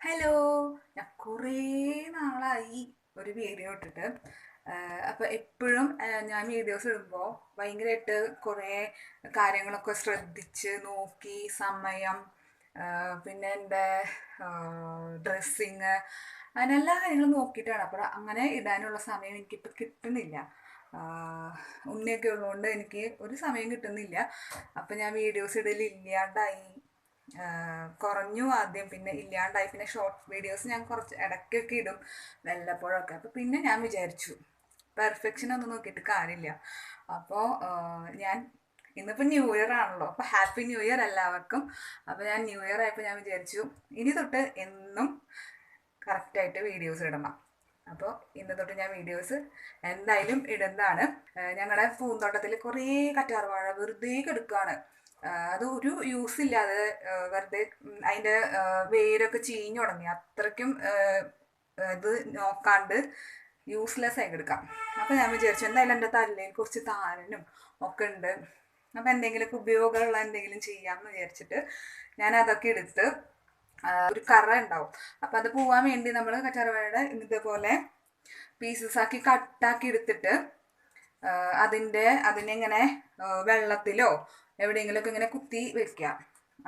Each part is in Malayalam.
ഹലോ. ഞാൻ കുറേ നാളായി ഒരു വീഡിയോ ഇട്ടിട്ട്. അപ്പോൾ എപ്പോഴും ഞാൻ വീഡിയോസ് ഇടുമ്പോൾ ഭയങ്കരമായിട്ട് കുറേ കാര്യങ്ങളൊക്കെ ശ്രദ്ധിച്ച് നോക്കി സമയം പിന്നെ എന്റെ ഡ്രസ്സിങ് അങ്ങനെ എല്ലാ കാര്യങ്ങളും നോക്കിയിട്ടാണ്. അപ്പോൾ അങ്ങനെ ഇടാനുള്ള സമയം എനിക്കിപ്പോൾ കിട്ടുന്നില്ല. ഉണ്ണിയൊക്കെ ഉള്ളതുകൊണ്ട് എനിക്ക് ഒരു സമയം കിട്ടുന്നില്ല. അപ്പം ഞാൻ വീഡിയോസ് ഇടലില്ലാണ്ടായി. കുറഞ്ഞു ആദ്യം പിന്നെ ഇല്ലാണ്ടായി. പിന്നെ ഷോർട്ട് വീഡിയോസ് ഞാൻ കുറച്ച് ഇടയ്ക്കൊക്കെ ഇടും വല്ലപ്പോഴൊക്കെ. അപ്പോൾ പിന്നെ ഞാൻ വിചാരിച്ചു പെർഫെക്ഷൻ ഒന്നും നോക്കിയിട്ട് കാര്യമില്ല. അപ്പോൾ ഞാൻ ഇന്നിപ്പോൾ ന്യൂ ഇയർ ആണല്ലോ. അപ്പോൾ ഹാപ്പി ന്യൂ ഇയർ എല്ലാവർക്കും. അപ്പോൾ ഞാൻ ന്യൂ ഇയർ ആയപ്പോൾ ഞാൻ വിചാരിച്ചു ഇനി തൊട്ട് എന്നും കറക്റ്റായിട്ട് വീഡിയോസ് ഇടണം. അപ്പോൾ ഇന്ന് തൊട്ട് ഞാൻ വീഡിയോസ് എന്തായാലും ഇടുന്നതാണ്. ഞങ്ങളുടെ പൂന്തോട്ടത്തിൽ കുറേ കറ്റാർവാഴ വെറുതെ കിടക്കുകയാണ് അത് ഒരു യൂസ് ഇല്ലാതെ വെറുതെ അതിന്റെ വേരൊക്കെ ചീഞ്ഞു തുടങ്ങി അത്രയ്ക്കും ഇത് നോക്കാണ്ട് യൂസ്ലെസ് ആയി എടുക്കാം. അപ്പോൾ ഞാൻ വിചാരിച്ചു എന്തായാലും എന്റെ തല്ലേ കുറച്ച് താരനും ഒക്കെ ഉണ്ട്. അപ്പോൾ എന്തെങ്കിലുമൊക്കെ ഉപയോഗമുള്ള എന്തെങ്കിലും ചെയ്യാമെന്ന് വിചാരിച്ചിട്ട് ഞാൻ അതൊക്കെ എടുത്ത് ഒരു കറ ഉണ്ടാവും. അപ്പോൾ അത് പോവാൻ വേണ്ടി നമ്മൾ കറ്റാർവാഴയുടെ ഇതുപോലെ പീസസ് ആക്കി കട്ടാക്കി എടുത്തിട്ട് അതിന്റെ അതിനെങ്ങനെ വെള്ളത്തിലോ എവിടെയെങ്കിലുമൊക്കെ ഇങ്ങനെ കുത്തി വെക്കുക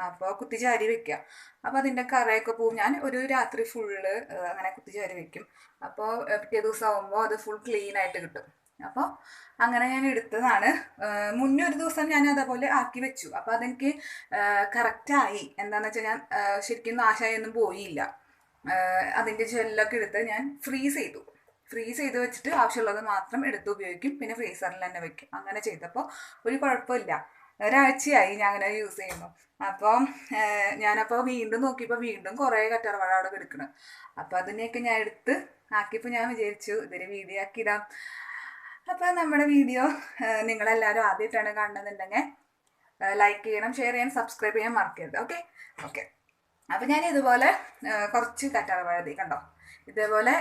അപ്പോൾ കുത്തി ചാരി വെക്കുക അപ്പോൾ അതിന്റെ കറയൊക്കെ പോവും. ഞാൻ ഒരു രാത്രി ഫുള്ള് അങ്ങനെ കുത്തി ചാരി വെക്കും. അപ്പോൾ പിറ്റേ ദിവസം ആകുമ്പോൾ അത് ഫുൾ ക്ലീൻ ആയിട്ട് കിട്ടും. അപ്പോൾ അങ്ങനെ ഞാൻ എടുത്തതാണ്. മുന്നേ ഒരു ദിവസം ഞാൻ അതേപോലെ ആക്കി വെച്ചു. അപ്പോൾ അതെനിക്ക് കറക്റ്റായി എന്താണെന്ന് വെച്ചാൽ ഞാൻ ശരിക്കും നാശമായൊന്നും പോയില്ല. അതിന്റെ ജെല്ലൊക്കെ എടുത്ത് ഞാൻ ഫ്രീസ് ചെയ്തു. ഫ്രീസ് ചെയ്ത് വെച്ചിട്ട് ആവശ്യമുള്ളത് മാത്രം എടുത്ത് ഉപയോഗിക്കും. പിന്നെ ഫ്രീസറിൽ തന്നെ വെക്കും. അങ്ങനെ ചെയ്തപ്പോൾ ഒരു കുഴപ്പമില്ല. ഒരാഴ്ചയായി ഞാൻ അങ്ങനെ യൂസ് ചെയ്യുന്നു. അപ്പോൾ ഞാനപ്പോൾ വീണ്ടും നോക്കിയപ്പോൾ വീണ്ടും കുറേ കറ്റാർവാഴ അവിടെ കിടക്കണം. അപ്പോൾ അതിനെയൊക്കെ ഞാൻ എടുത്ത് ആക്കിയപ്പോൾ ഞാൻ വിചാരിച്ചു ഇതൊരു വീഡിയോ ആക്കിയിടാം അപ്പോൾ നമ്മുടെ വീഡിയോ നിങ്ങളെല്ലാവരും ആദ്യമായിട്ടാണ് കാണുന്നുണ്ടെങ്കിൽ ലൈക്ക് ചെയ്യണം ഷെയർ ചെയ്യണം സബ്സ്ക്രൈബ് ചെയ്യാൻ മറക്കരുത്. ഓക്കെ ഓക്കെ അപ്പോൾ ഞാൻ ഇതുപോലെ കുറച്ച് കുറച്ച് കറ്റാർവാഴ ദേ കണ്ടോ? ഇതേപോലെ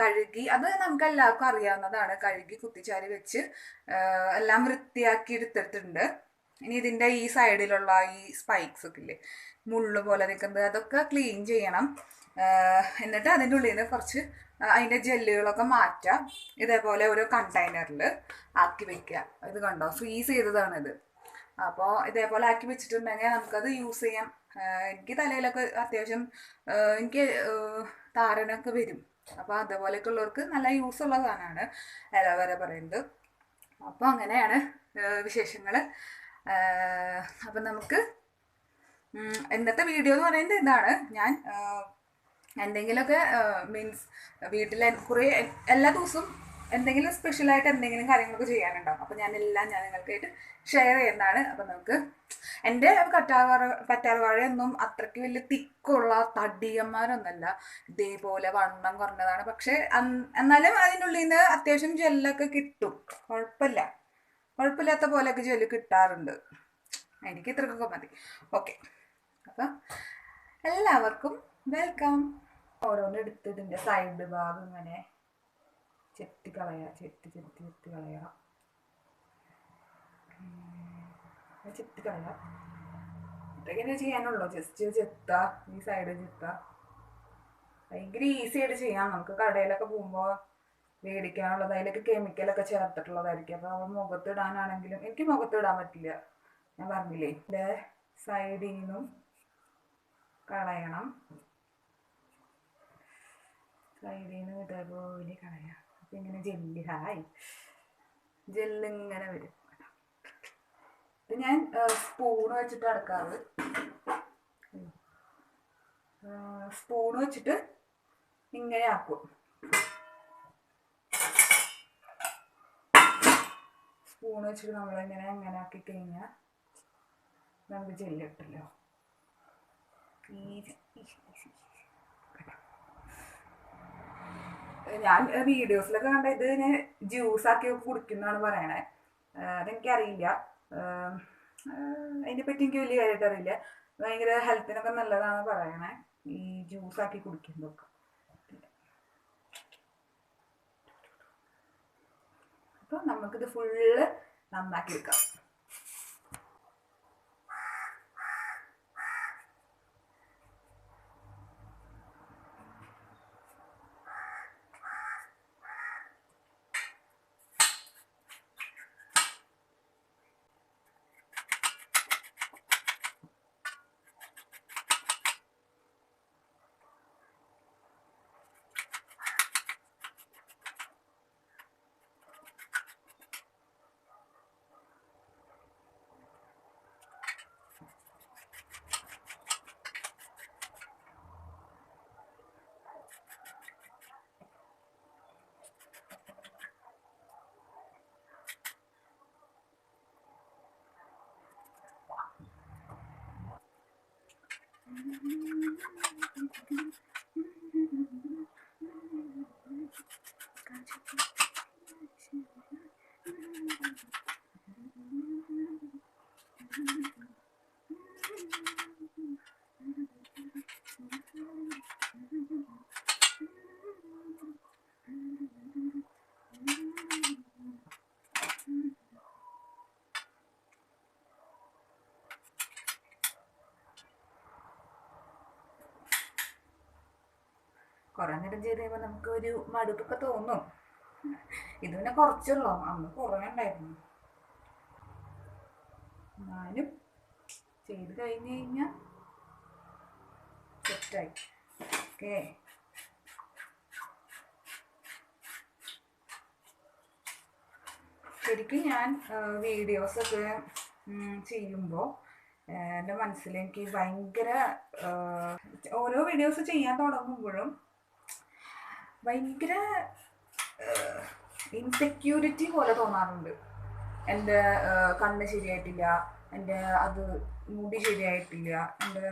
കഴുകി അത് നമുക്ക് എല്ലാവർക്കും അറിയാവുന്നതാണ്. കഴുകി കുത്തിച്ചാരി വെച്ച് എല്ലാം വൃത്തിയാക്കി എടുത്തിട്ടുണ്ട്. ഇനി ഇതിന്റെ ഈ സൈഡിലുള്ള ഈ സ്പൈക്സ് ഒക്കെ ഇല്ലേ മുള്ളു പോലെ നിൽക്കുന്നത് അതൊക്കെ ക്ലീൻ ചെയ്യണം. എന്നിട്ട് അതിന്റെ ഉള്ളിൽ നിന്ന് കുറച്ച് അതിന്റെ ജെല്ലുകളൊക്കെ മാറ്റാം. ഇതേപോലെ ഒരു കണ്ടെയ്നറിൽ ആക്കി വെക്കുക. ഇത് കണ്ടോ? ഫ്രീസ് ചെയ്തതാണ് ഇത് അപ്പോൾ ഇതേപോലെ ആക്കി വെച്ചിട്ടുണ്ടെങ്കിൽ നമുക്കത് യൂസ് ചെയ്യാം. എനിക്ക് തലയിലൊക്കെ അത്യാവശ്യം എനിക്ക് താരനൊക്കെ വരും. അപ്പോൾ അതേപോലെയൊക്കെ ഉള്ളവർക്ക് നല്ല യൂസ് ഉള്ള സാധനമാണ്. അലോവേര പറയുന്നത്. അപ്പോൾ അങ്ങനെയാണ് വിശേഷങ്ങൾ അപ്പം നമുക്ക് ഇന്നത്തെ വീഡിയോ എന്ന് പറയുന്നത് ഇതാണ്. ഞാൻ എന്തെങ്കിലുമൊക്കെ മീൻസ് വീട്ടിൽ കുറേ എല്ലാ ദിവസവും എന്തെങ്കിലും സ്പെഷ്യലായിട്ട് എന്തെങ്കിലും കാര്യങ്ങളൊക്കെ ചെയ്യാനുണ്ടാവും. അപ്പം ഞാൻ എല്ലാം ഞാൻ നിങ്ങൾക്കായിട്ട് ഷെയർ ചെയ്യുന്നതാണ്. അപ്പം നമുക്ക് എന്റെ കറ്റാർവാഴ കറ്റാർവാഴയൊന്നും അത്രയ്ക്ക് വലിയ തിക്കുള്ള തടിയന്മാരൊന്നുമല്ല. ഇതേപോലെ വണ്ണം കുറഞ്ഞതാണ്. പക്ഷേ എന്നാലും അതിനുള്ളിൽ നിന്ന് അത്യാവശ്യം ജെല്ലൊക്കെ കിട്ടും. കുഴപ്പമില്ല. കുഴപ്പമില്ലാത്ത പോലെയൊക്കെ ജോലി കിട്ടാറുണ്ട്. എനിക്ക് ഇത്രക്കൊക്കെ മതി. ഓക്കെ അപ്പം എല്ലാവർക്കും വെൽക്കം ഓരോന്നെടുത്ത് ഇതിന്റെ സൈഡ് ഭാഗം ഇങ്ങനെ ചെത്തി കളയ ചെത്തി ചെത്തി ചെത്തി കളയുക ചെത്തി കളയ. ഇതൊക്കെ ചെയ്യാനുള്ളൂ. ജസ്റ്റ് ചെത്ത ഈ സൈഡ് ചെത്ത. ഭയങ്കര ഈസി ആയിട്ട് ചെയ്യാം. നമുക്ക് കടയിലൊക്കെ പോകുമ്പോൾ മേടിക്കാനുള്ളത് അതിലൊക്കെ കെമിക്കലൊക്കെ ചേർത്തിട്ടുള്ളതായിരിക്കും. അപ്പോൾ നമ്മൾ മുഖത്തിടാനാണെങ്കിലും എനിക്ക് മുഖത്തിടാൻ പറ്റില്ല. ഞാൻ പറഞ്ഞില്ലേ ഇതിന്റെ സൈഡിൽ നിന്നും കളയണം. സൈഡിൽ നിന്ന് ഇതേപോലെ കളയാം. അപ്പം ഇങ്ങനെ ജെല്ലി ഹായ് ജെല്ലിങ്ങനെ വരും. ഇത് ഞാൻ സ്പൂൺ വെച്ചിട്ട് അടക്കാറ്. സ്പൂൺ വെച്ചിട്ട് ഇങ്ങനെ ആക്കും. സ്പൂൺ വെച്ചിട്ട് നമ്മളിങ്ങനെ അങ്ങനെ ആക്കി കഴിഞ്ഞാൽ നമുക്ക് ജെല്ല് കിട്ടല്ലോ ഞാൻ വീഡിയോസിലൊക്കെ കണ്ട ഇത് ഇങ്ങനെ ജ്യൂസ് ആക്കി കുടിക്കുന്നതാണ് പറയണേ. അതെനിക്ക് അതെനിക്കറിയില്ല അതിനെ പറ്റി എനിക്ക് വലിയ കാര്യമായിട്ട് അറിയില്ല. ഭയങ്കര ഹെൽത്തിനൊക്കെ നല്ലതാണ് പറയണേ. ഈ ജ്യൂസ് ആക്കി കുടിക്കുന്നതൊക്കെ. അപ്പോൾ നമുക്കിത് ഫുള്ള് നന്നാക്കി എടുക്കാം. കുറേ നേരം ചെയ്ത് കഴിയുമ്പോൾ നമുക്ക് ഒരു മടുപ്പൊക്കെ തോന്നും. ഇത് പിന്നെ കുറച്ചുള്ളൂ. അന്ന് കുറേ ഉണ്ടായിരുന്നു. എന്നാലും ചെയ്ത് കഴിഞ്ഞ് കഴിഞ്ഞാൽ സെറ്റായി. ഓക്കെ. ശരിക്കും ഞാൻ വീഡിയോസൊക്കെ ചെയ്യുമ്പോൾ എന്റെ മനസ്സിൽ എനിക്ക് ഭയങ്കര ഓരോ വീഡിയോസ് ചെയ്യാൻ തുടങ്ങുമ്പോഴും ഭയങ്കര ഇൻസെക്യൂരിറ്റി പോലെ തോന്നാറുണ്ട്. എന്റെ കണ്ണ് ശരിയായിട്ടില്ല എന്റെ അത് മുടി ശരിയായിട്ടില്ല എന്റെ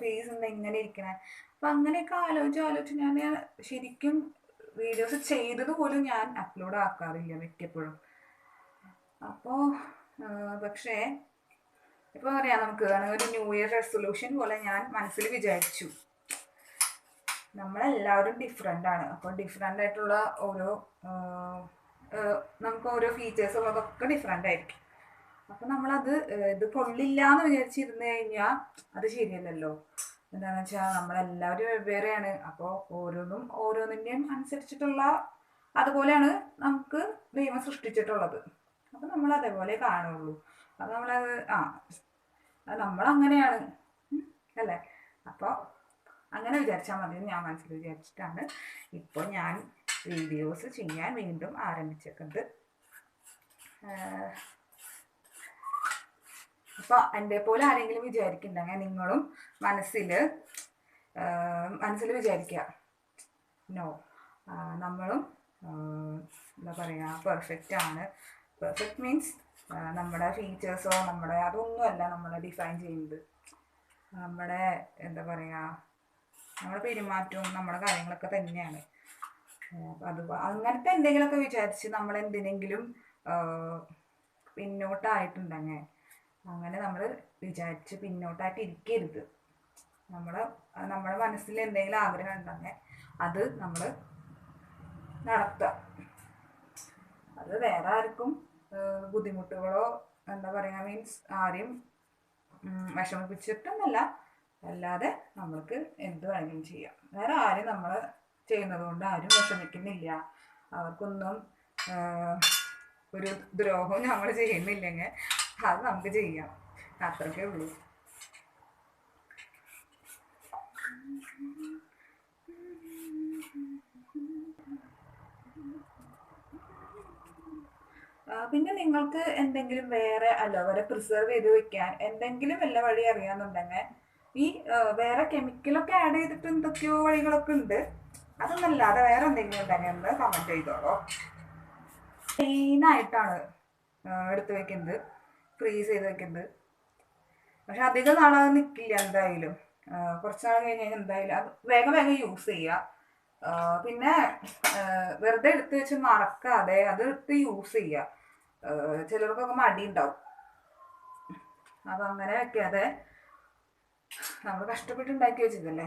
ഫേസ് എന്താ ഇങ്ങനെ ഇരിക്കണേ. അപ്പം അങ്ങനെയൊക്കെ ആലോചിച്ച് ആലോചിച്ച് ഞാൻ ശരിക്കും വീഡിയോസ് ചെയ്തത് പോലും ഞാൻ അപ്ലോഡ് ആക്കാറില്ല മിക്കപ്പോഴും. അപ്പോൾ പക്ഷേ ഇപ്പോൾ പറയാം നമുക്ക് ഒരു ന്യൂ ഇയർ റെസൊല്യൂഷൻ പോലെ ഞാൻ മനസ്സിൽ വിചാരിച്ചു. നമ്മളെല്ലാവരും ഡിഫറെന്റ് ആണ്. അപ്പോൾ ഡിഫറെന്റ് ആയിട്ടുള്ള ഓരോ നമുക്ക് ഓരോ ഫീച്ചേഴ്സ് ഉള്ളതൊക്കെ ഡിഫറെന്റ് ആയിരിക്കും. അപ്പം നമ്മളത് ഇത് കൊള്ളില്ല എന്ന് വിചാരിച്ചിരുന്ന് കഴിഞ്ഞാൽ അത് ശരിയല്ലല്ലോ. എന്താണെന്ന് വെച്ചാൽ നമ്മളെല്ലാവരും വെവ്വേറെയാണ്. അപ്പോൾ ഓരോന്നും ഓരോന്നിന്റെയും അനുസരിച്ചിട്ടുള്ള അതുപോലെയാണ് നമുക്ക് ദൈവം സൃഷ്ടിച്ചിട്ടുള്ളത്. അപ്പം നമ്മൾ അതേപോലെ കാണുള്ളൂ. അപ്പം നമ്മളത് ആ അത് നമ്മളങ്ങനെയാണ്. അല്ലേ? അപ്പോൾ അങ്ങനെ വിചാരിച്ചാൽ മതി ഞാൻ മനസ്സിൽ വിചാരിച്ചിട്ടാണ്. ഇപ്പോൾ ഞാൻ വീഡിയോസ് ചെയ്യാൻ വീണ്ടും ആരംഭിച്ചിട്ടുണ്ട് അപ്പോൾ എന്റെ പോലെ ആരെങ്കിലും വിചാരിക്കുന്നുണ്ടെങ്കിൽ നിങ്ങളും മനസ്സിൽ മനസ്സിൽ വിചാരിക്കുക. നോ നമ്മളും എന്താ പറയുക പെർഫെക്റ്റ് ആണ്. പെർഫെക്റ്റ് മീൻസ് നമ്മുടെ ഫീച്ചേഴ്സോ നമ്മുടെ അതൊന്നുമല്ല നമ്മളെ ഡിഫൈൻ ചെയ്യുന്നത്. നമ്മുടെ എന്താ പറയുക നമ്മുടെ പെരുമാറ്റവും നമ്മുടെ കാര്യങ്ങളൊക്കെ തന്നെയാണ്. അത് അങ്ങനത്തെ എന്തെങ്കിലുമൊക്കെ വിചാരിച്ച് നമ്മൾ എന്തിനെങ്കിലും പിന്നോട്ടായിട്ടുണ്ടെങ്കിൽ അങ്ങനെ നമ്മൾ വിചാരിച്ച് പിന്നോട്ടായിട്ട് ഇരിക്കരുത്. നമ്മൾ നമ്മുടെ മനസ്സിൽ എന്തെങ്കിലും ആഗ്രഹം ഉണ്ടെങ്കിൽ അത് നമ്മൾ നടത്തുക. അത് വേറെ ആർക്കും ബുദ്ധിമുട്ടുകളോ എന്താ പറയുക മീൻസ് ആരെയും വിഷമിപ്പിച്ചിട്ടൊന്നുമല്ല. അല്ലാതെ നമ്മൾക്ക് എന്ത് വേണമെങ്കിലും ചെയ്യാം. വേറെ ആരും നമ്മൾ ചെയ്യുന്നത് കൊണ്ട് ആരും വിഷമിക്കുന്നില്ല. അവർക്കൊന്നും ഒരു ദ്രോഹവും നമ്മൾ ചെയ്യുന്നില്ലെങ്കിൽ അത് നമുക്ക് ചെയ്യാം. അത്രയ്ക്കേ ഉള്ളൂ. പിന്നെ നിങ്ങൾക്ക് എന്തെങ്കിലും വേറെ അലോവര പ്രിസർവ് ചെയ്ത് വെക്കാൻ എന്തെങ്കിലും വല്ല വഴി അറിയാന്നുണ്ടെങ്കിൽ ഈ വേറെ കെമിക്കലൊക്കെ ആഡ് ചെയ്തിട്ട് എന്തൊക്കെയോ വഴികളൊക്കെ ഉണ്ട്. അതൊന്നല്ലാതെ വേറെ എന്തെങ്കിലും ഉണ്ടെങ്കിൽ ഒന്ന് കമന്റ് ചെയ്തോളൂ. ആയിട്ടാണ് എടുത്ത് വെക്കുന്നത്. ഫ്രീസ് ചെയ്ത് വെക്കുന്നത്. പക്ഷെ അധികം നാളത് നിൽക്കില്ല എന്തായാലും. കുറച്ച് നാൾ കഴിഞ്ഞ് കഴിഞ്ഞാൽ എന്തായാലും അത് വേഗം വേഗം യൂസ് ചെയ്യുക പിന്നെ വെറുതെ എടുത്ത് വെച്ച് മറക്കാതെ അത് എടുത്ത് യൂസ് ചെയ്യുക ചിലർക്കൊക്കെ മടി ഉണ്ടാവും അപ്പം അങ്ങനെ വെക്കാതെ നമ്മൾ കഷ്ടപ്പെട്ട് ഉണ്ടാക്കി വെച്ചതല്ലേ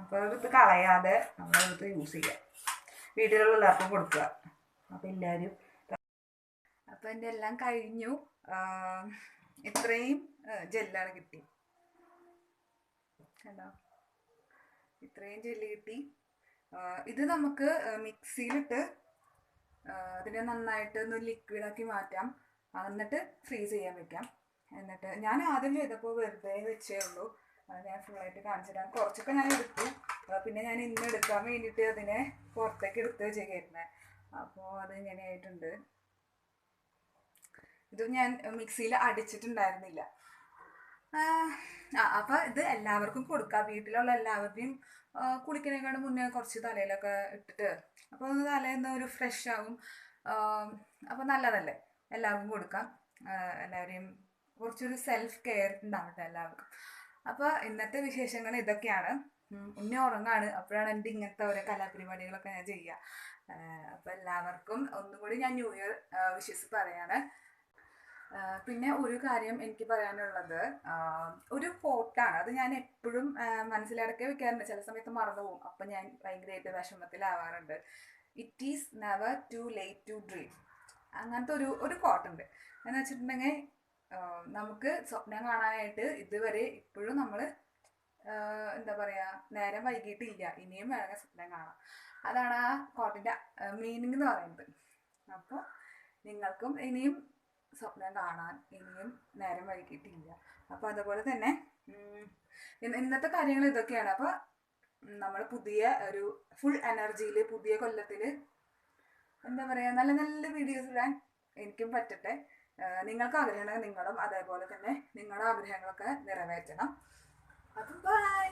അപ്പോൾ അതെടുത്ത് കളയാതെ നമ്മളെടുത്ത് യൂസ് ചെയ്യുക വീട്ടിലുള്ള കൊടുക്കുക. അപ്പം എല്ലാവരും അപ്പം എന്റെ എല്ലാം കഴിഞ്ഞു. ഇത്രയും ജെല്ലാണ് കിട്ടി. കണ്ടോ? ഇത്രയും ജെല്ല് കിട്ടി. ഇത് നമുക്ക് മിക്സിയിലിട്ട് അതിനെ നന്നായിട്ട് ഒന്ന് ലിക്വിഡാക്കി മാറ്റാം. എന്നിട്ട് ഫ്രീസ് ചെയ്യാൻ വെക്കാം. എന്നിട്ട് ഞാൻ ആദ്യം ചെയ്തപ്പോൾ വെറുതെ വെച്ചേ ഉള്ളൂ. അത് ഞാൻ ഫുള്ളായിട്ട് കാണിച്ചു തരാം. കുറച്ചൊക്കെ ഞാൻ എടുത്തു. പിന്നെ ഞാൻ ഇന്ന് എടുക്കാൻ വേണ്ടിയിട്ട് അതിനെ പുറത്തേക്ക് എടുത്ത് വെച്ചേക്കായിരുന്നേ. അപ്പോൾ അത് ഇങ്ങനെയായിട്ടുണ്ട്. ഇത് ഞാൻ മിക്സിയിൽ അടിച്ചിട്ടുണ്ടായിരുന്നില്ല. അപ്പൊ ഇത് എല്ലാവർക്കും കൊടുക്കാം. വീട്ടിലുള്ള എല്ലാവരുടെയും ആ, കുളിക്കുന്നതിനേക്കാളും മുന്നേ കുറച്ച് തലയിലൊക്കെ ഇട്ടിട്ട്. അപ്പോൾ ഒന്ന് തലേന്ന് ഒരു ഫ്രഷ് ആകും അപ്പോൾ നല്ലതല്ലേ? എല്ലാവർക്കും കൊടുക്കാം. എല്ലാവരെയും കുറച്ചൊരു സെൽഫ് കെയർ ഉണ്ടാവട്ടെ എല്ലാവർക്കും. അപ്പോൾ ഇന്നത്തെ വിശേഷങ്ങൾ ഇതൊക്കെയാണ്. ഉന്നെ ഉറങ്ങാണ്. അപ്പോഴാണ് എന്റെ ഇങ്ങനത്തെ ഓരോ കലാപരിപാടികളൊക്കെ ഞാൻ ചെയ്യുക. അപ്പോൾ എല്ലാവർക്കും ഒന്നുകൂടി ഞാൻ ന്യൂ ഇയർ വിഷസ് പറയാണ്. പിന്നെ ഒരു കാര്യം എനിക്ക് പറയാനുള്ളത് ഒരു കോട്ടാണ് അത് ഞാൻ എപ്പോഴും മനസ്സിലടക്കി വെക്കാറുണ്ട്. ചില സമയത്ത് മറന്നു പോകും അപ്പം ഞാൻ ഭയങ്കരമായിട്ട് വിഷമത്തിലാവാറുണ്ട്. It is never too late to dream അങ്ങനത്തെ ഒരു ഒരു കോട്ടുണ്ട് എന്ന് വെച്ചിട്ടുണ്ടെങ്കിൽ നമുക്ക് സ്വപ്നം കാണാനായിട്ട് ഇതുവരെ ഇപ്പോഴും നമ്മൾ എന്താ പറയാ നേരം വൈകിട്ടില്ല ഇനിയും വേണമെങ്കിൽ സ്വപ്നം കാണാം. അതാണ് ആ കോട്ടിന്റെ മീനിങ് എന്ന് പറയുന്നത്. അപ്പോൾ നിങ്ങൾക്കും ഇനിയും സ്വപ്നം കാണാൻ ഇനിയും നേരം വൈകിട്ടില്ല അപ്പോൾ അതുപോലെ തന്നെ ഇന്നത്തെ കാര്യങ്ങൾ ഇതൊക്കെയാണ്. അപ്പോൾ നമ്മൾ പുതിയ ഒരു ഫുൾ എനർജിയിൽ പുതിയ കൊല്ലത്തിൽ എന്താ പറയുക നല്ല നല്ല വീഡിയോസ് ഇടാൻ എനിക്കും പറ്റട്ടെ. നിങ്ങൾക്ക് ആഗ്രഹമുണ്ടെങ്കിൽ നിങ്ങളും അതേപോലെ തന്നെ നിങ്ങളുടെ ആഗ്രഹങ്ങളൊക്കെ നിറവേറ്റണം. അപ്പം ബൈ